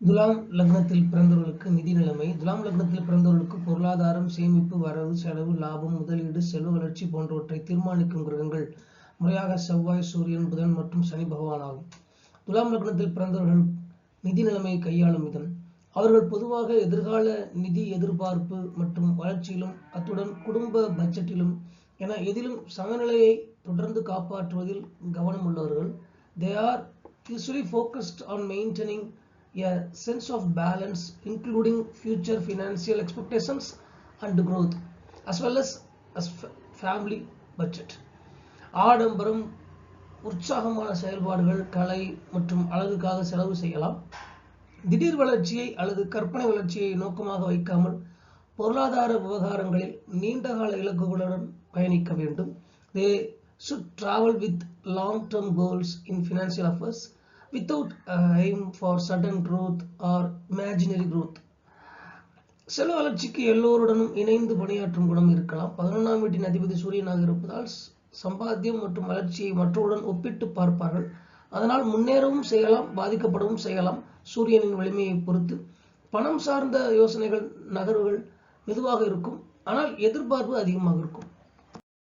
துலாம் லக்னத்தில் பிறந்தவர்களுக்கு நிதி நிலைமை. துலாம் லக்னத்தில் பிறந்தவர்களுக்கு பொருளாதாரம் சேமிப்பு வரவு செலவு லாபம் முதலீடு செல்வ வளர்ச்சி போன்றவற்றை தீர்மானிக்கும் கிரகங்கள் முறையாக செவ்வாய் சூரியன் புதன் மற்றும் சனி பகவான் ஆகும் துலாம் லக்னத்தில் பிறந்தவர்கள் நிதி நிலைமையை கையாளும் விதம். அவர்கள் பொதுவாக எதிர்கால நிதி எதிர்பார்ப்பு மற்றும் வளர்ச்சியிலும் அத்துடன் குடும்ப பட்ஜெட்டிலும் என எதிலும் சமநிலையை தொடர்ந்து காப்பாற்றுவதில் கவனம் உள்ளவர்கள் they are usually focused on maintaining a sense of balance including future financial expectations and growth as well as as fa- family budget ஆடம்பரம் உற்சாகமான செயல்பாடுகள் கலை மற்றும் அழகுக்காக செலவு செய்யலாம் திடீர் வளர்ச்சியை அல்லது கற்பனை வளர்ச்சியை நோக்கமாக வைக்காமல் பொருளாதார விவகாரங்களில் நீண்டகால இலக்குகளுடன் பயணிக்க வேண்டும் தே should travel with long term goals in financial affairs without uh, aim for sudden growth or imaginary growth. செல்வ வளர்ச்சிக்கு எல்லோருடனும் இணைந்து பணியாற்றும் குணம் இருக்கலாம். பதினொன்றாம் வீட்டின் அதிபதி சூரியனாக இருப்பதால் சம்பாத்தியம் மற்றும் வளர்ச்சியை மற்றவருடன் ஒப்பிட்டு பார்ப்பார்கள். அதனால் முன்னேறவும் செய்யலாம் பாதிக்கப்படவும் செய்யலாம் சூரியனின் வலிமையை பொறுத்து. பணம் சார்ந்த யோசனைகள் நகர்வுகள் மெதுவாக இருக்கும். ஆனால் எதிர்பார்ப்பு அதிகமாக இருக்கும்.